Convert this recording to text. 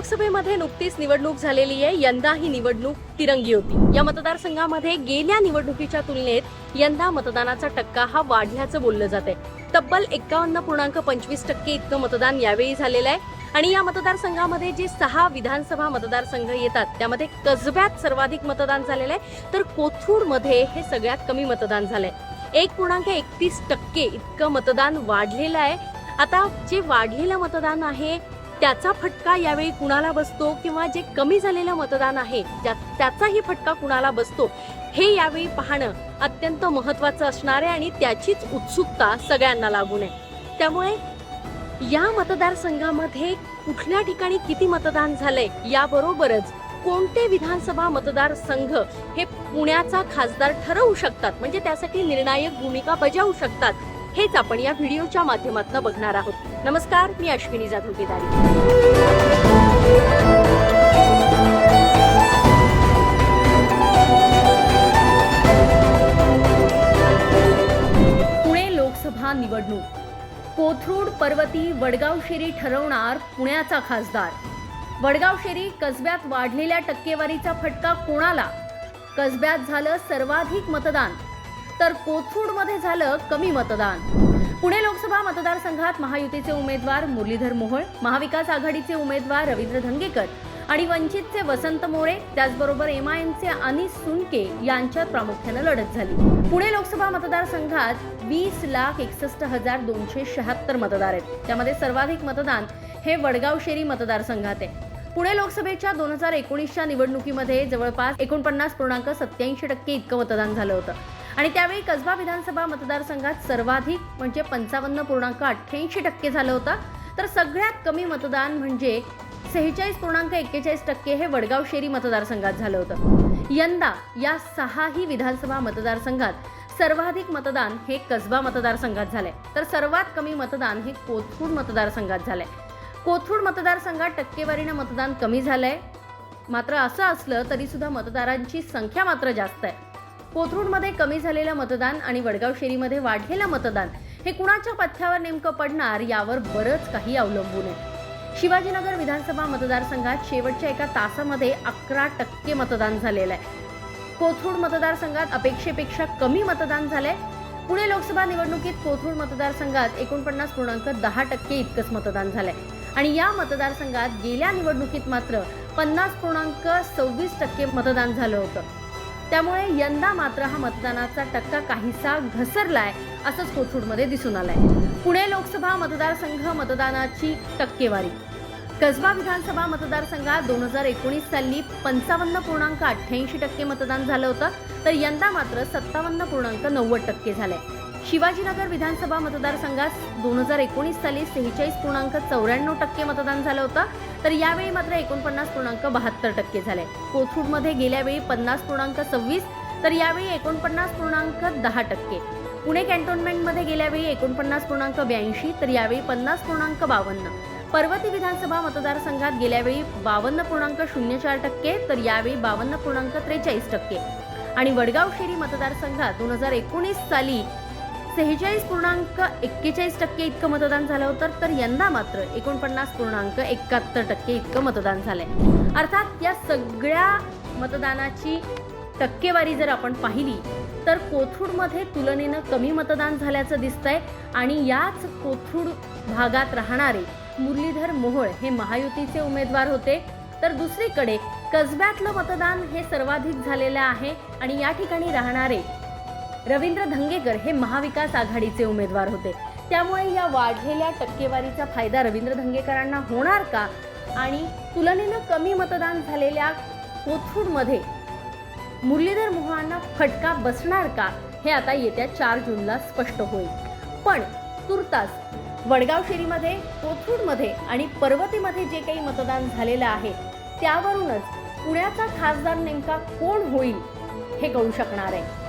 लोकसभेमध्ये नुकतीच निवडणूक झालेली आहे. यंदा ही निवडणूक तिरंगी होती. या मतदारसंघामध्ये गेल्या निवडणुकीच्या तुलनेत यंदा मतदानाचा टक्का हा वाढल्याचं बोललं जात आहे. तब्बल एक्कावन्न पूर्णांक पंचवीस टक्के इतकं मतदान यावेळी झालेलं आहे. आणि या मतदारसंघामध्ये जे सहा विधानसभा मतदारसंघ येतात त्यामध्ये कसब्यात सर्वाधिक मतदान झालेलं आहे. तर कोथरूडमध्ये हे सगळ्यात कमी मतदान झालंय. एक पूर्णांक एकतीस टक्के इतकं मतदान वाढलेलं आहे. आता जे वाढलेलं मतदान आहे त्याचा फटका यावेळी कुणाला बसतो किंवा जे कमी झालेलं मतदान आहे त्याचाही फटका कुणाला बसतो हे यावेळी पाहणं अत्यंत महत्वाचं असणार आहे आणि त्याचीच उत्सुकता सगळ्यांना लागू नये त्यामुळे या मतदारसंघामध्ये कुठल्या ठिकाणी किती मतदान झालंय याबरोबरच कोणते विधानसभा मतदारसंघ हे पुण्याचा खासदार ठरवू शकतात? म्हणजे त्यासाठी निर्णायक भूमिका बजावू शकतात. हेच आपण या व्हिडिओच्या माध्यमातून बघणार आहोत. नमस्कार मी अश्विनी जाधव केदारी. पुणे लोकसभा निवडणूक. कोथरूड पर्वती वडगाव शेरी ठरवणार पुण्याचा खासदार. वडगाव शेरी कसब्यात वाढलेल्या टक्केवारीचा फटका कोणाला? कसब्यात झालं सर्वाधिक मतदान. तर कोथरूडमध्ये झालं कमी मतदान. पुणे लोकसभा मतदारसंघात महायुतीचे उमेदवार मुरलीधर मोहोळ महाविकास आघाडीचे उमेदवार रवींद्र धंगेकर आणि वंचितचे वसंत मोरे त्याचबरोबर एमआयएमचे अनिस सुनके यांच्यात प्रामुख्यानं लढत झाली. पुणे लोकसभा मतदारसंघात वीस लाख एकसष्ट हजार दोनशे शहात्तर मतदार आहेत. त्यामध्ये सर्वाधिक मतदान हे वडगाव शेरी मतदारसंघात आहे. पुणे लोकसभेच्या दोन हजार एकोणीसच्या निवडणुकीमध्ये जवळपास एकोणपन्नास पूर्णांक सत्याऐंशी टक्के इतकं मतदान झालं होतं. आणि त्यावेळी कसबा विधानसभा मतदारसंघात सर्वाधिक म्हणजे पंचावन्न पूर्णांक अठ्ठ्याऐंशी टक्के झालं होतं. तर सगळ्यात कमी मतदान म्हणजे सेहेचाळीस पूर्णांक एक्केचाळीस टक्के हे वडगाव शेरी मतदारसंघात झालं होतं. यंदा या सहाही विधानसभा मतदारसंघात सर्वाधिक मतदान हे कसबा मतदारसंघात झालंय. तर सर्वात कमी मतदान हे कोथरूड मतदारसंघात झालंय. कोथरूड मतदारसंघात टक्केवारीनं मतदान कमी झालंय. मात्र असं असलं तरी सुद्धा मतदारांची संख्या मात्र जास्त आहे. कोथरूडमध्ये कमी झालेलं मतदान आणि वडगाव शेरीमध्ये वाढलेलं मतदान हे कुणाच्या पथ्यावर नेमकं पडणार यावर बरंच काही अवलंबून आहे. शिवाजीनगर विधानसभा मतदारसंघात शेवटच्या एका तासामध्ये अकरा टक्के मतदान झालेलं आहे. कोथरूड मतदारसंघात अपेक्षेपेक्षा कमी मतदान झालंय. पुणे लोकसभा निवडणुकीत कोथरूड मतदारसंघात एकोणपन्नास पूर्णांक दहा टक्के इतकंच मतदान झालंय. आणि या मतदारसंघात गेल्या निवडणुकीत मात्र पन्नास पूर्णांक सव्वीस टक्के मतदान झालं होतं. त्यामुळे यंदा मात्र हा मतदानाचा टक्का काहीसा घसरलाय असंच कोथरूडमध्ये दिसून आलंय. पुणे लोकसभा मतदारसंघ मतदानाची टक्केवारी. कसबा विधानसभा मतदारसंघात दोन हजार एकोणीस साली पंचावन्न पूर्णांक अठ्ठ्याऐंशी टक्के मतदान झालं होतं तर यंदा मात्र सत्तावन्न पूर्णांक नव्वद टक्के झालंय. शिवाजीनगर विधानसभा मतदारसंघात दोन हजार एकोणीस साली सेहेचाळीस पूर्णांक चौऱ्याण्णव टक्के मतदान झालं होतं तर यावेळी मात्र एकोणपन्नास पूर्णांक बहात्तर टक्के झाले. कोथरूडमध्ये गेल्या वेळी पन्नास पूर्णांक सव्वीस तर यावेळी एकोणपन्नास पूर्णांक दहा टक्के. पुणे कॅन्टोन्मेंटमध्ये गेल्यावेळी एकोणपन्नास पूर्णांक ब्याऐंशी तर यावेळी पन्नास पूर्णांक बावन्न. पर्वती विधानसभा मतदारसंघात गेल्यावेळी बावन्न पूर्णांक शून्य चार टक्के तर यावेळी बावन्न पूर्णांक त्रेचाळीस टक्के. आणि वडगाव शेरी मतदारसंघात दोन हजार एकोणीस साली सेहेचाळीस पूर्णांक एक्केचाळीस टक्के इतकं मतदान झालं होतं तर यंदा मात्र एकोणपन्नास पूर्णांक एकाहत्तर टक्के इतकं मतदान झालंय. अर्थात या सगळ्या मतदानाची टक्केवारी जर आपण पाहिली तर कोथरूडमध्ये तुलनेनं कमी मतदान झाल्याचं दिसतंय आणि याच कोथरूड भागात राहणारे मुरलीधर मोहोळ हे महायुतीचे उमेदवार होते. तर दुसरीकडे कसब्यातलं मतदान हे सर्वाधिक झालेलं आहे आणि या ठिकाणी राहणारे रवींद्र धंगेकर हे महाविकास आघाडीचे उमेदवार होते. त्यामुळे या वाढलेल्या टक्केवारीचा फायदा रवींद्र धंगेकरांना होणार का? आणि तुलनेनं कमी मतदान झालेल्या कोथरूडमध्ये मुरलीधर मोहांना फटका बसणार का? हे आता येत्या चार जूनला स्पष्ट होईल. पण तुर्तास वडगाव शेरीमध्ये कोथरूडमध्ये आणि पर्वतीमध्ये जे काही मतदान झालेलं आहे त्यावरूनच पुण्याचा खासदार नेमका कोण होईल हे कळू शकणार आहे.